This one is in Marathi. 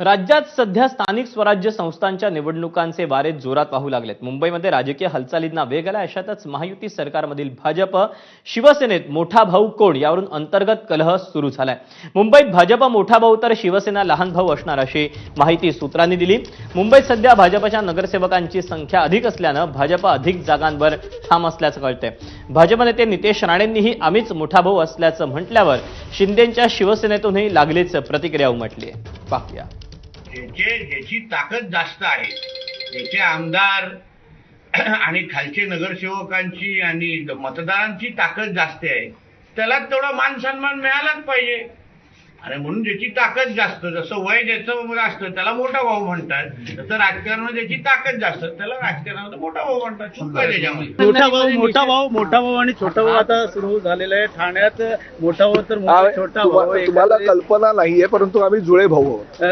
राज्यात सध्या स्थानिक स्वराज्य संस्थांच्या निवडणुकांचे वारे जोरात वाहू लागलेत. मुंबईमध्ये राजकीय हालचालींना वेग आला अशातच महायुती सरकारमधील भाजप शिवसेनेत मोठा भाऊ कोण यावरून अंतर्गत कलह सुरू झालाय. मुंबईत भाजप मोठा भाऊ तर शिवसेना लहान भाऊ असणार अशी माहिती सूत्रांनी दिली. मुंबईत सध्या भाजपच्या नगरसेवकांची संख्या अधिक असल्यानं भाजप अधिक जागांवर ठाम असल्याचं कळतंय. भाजप नेते नितेश राणेंनीही आम्हीच मोठा भाऊ असल्याचं म्हटल्यावर शिंदेंच्या शिवसेनेतूनही लागलीच प्रतिक्रिया उमटली आहे पाहूया. ज्याचे ज्याची ताकद जास्त आहे. ज्याचे आमदार आणि खालचे नगरसेवकांची आणि मतदारांची ताकद जास्त आहे. त्याला तेवढा मान सन्मान मिळालाच पाहिजे. आणि म्हणून ज्याची ताकद जास्त जसं वय ज्याचं असतं त्याला मोठा भाऊ म्हणतात. तसं राजकारणामध्ये ज्याची ताकद जास्त त्याला राजकारणामध्ये मोठा भाऊ म्हणतात. त्याच्यामध्ये. मोठा भाऊ मोठा भाऊ मोठा भाऊ आणि छोटा भाऊ आता सुरू झालेला आहे ठाण्यात मोठा भाऊ तर छोटा भाऊ तुम्हाला कल्पना नाहीये परंतु आम्ही जुळे भाऊ आहोत.